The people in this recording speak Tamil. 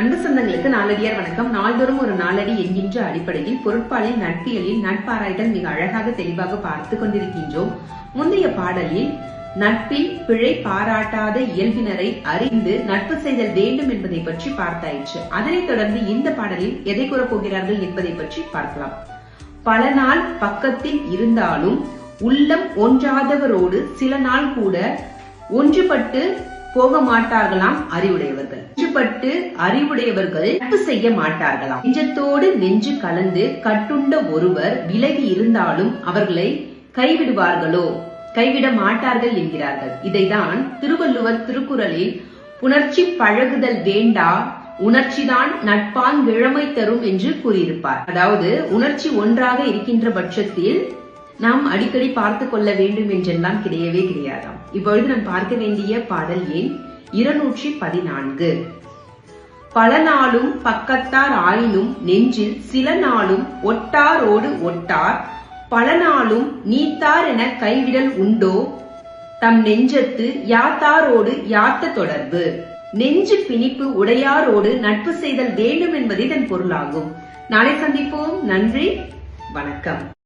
அன்பு சொந்தங்களுக்கு நாளடியார் வணக்கம். நாள்தோறும் ஒரு நாளடி என்கின்ற அடிப்படையில் பொருட்பாலில் நட்பியலில் நட்பாராய்தல் மிக அழகாக தெளிவாக பார்த்து கொண்டிருக்கின்றோம். முந்தைய பாடலில் நட்பில் பிழை பாராட்டாத இயல்பினரை அறிந்து நட்பு செய்தல் வேண்டும் என்பதை பற்றி பார்த்தாயிற்று. அதனைத் தொடர்ந்து இந்த பாடலில் எதை கூறப்போகிறார்கள் என்பதை பற்றி பார்க்கலாம். பல நாள் பக்கத்தில் இருந்தாலும் உள்ளம் ஒன்றாதவரோடு சில நாள் கூட ஒன்றுபட்டு போக மாட்டார்களாம் அறிவுடையவர்கள். ஒன்றுபட்டு அறிவுடையவர்கள் நட்பு செய்ய மாட்டார்களாம். நெஞ்சத்தோடு நெஞ்சு கலந்து கட்டுண்ட ஒருவர் விலகி இருந்தாலும் அவர்களை கைவிடுவார்களோ? கைவிட மாட்டார்கள் என்கிறார்கள். இதைதான் திருவள்ளுவர் திருக்குறளில் புணர்ச்சி பழகுதல் வேண்டா உணர்ச்சிதான் நட்பான் இழமை தரும் என்று கூறியிருப்பார். அதாவது உணர்ச்சி ஒன்றாக இருக்கின்ற பட்சத்தில் நாம் அடிக்கடி பார்த்து கொள்ள வேண்டும் என்றெல்லாம் கிடையவே கிடையாதாம். இப்பொழுது நாம் பார்க்க வேண்டிய பாடல் எண் இருநூற்றி பதினான்கு. பல நாளும் பக்கத்தார் ஆயினும் நெஞ்சில் சில நாளும் ஒட்டாரோடு ஒட்டார் பல நாளும் நீத்தார் என கைவிடல் உண்டோ? தம் நெஞ்சத்து யாத்தாரோடு யாத்த தொடர்பு? நெஞ்சு பிணிப்பு உடையாரோடு நட்பு செய்தல் வேண்டும் என்பது இதன் பொருளாகும். நாளை சந்திப்போம். நன்றி. வணக்கம்.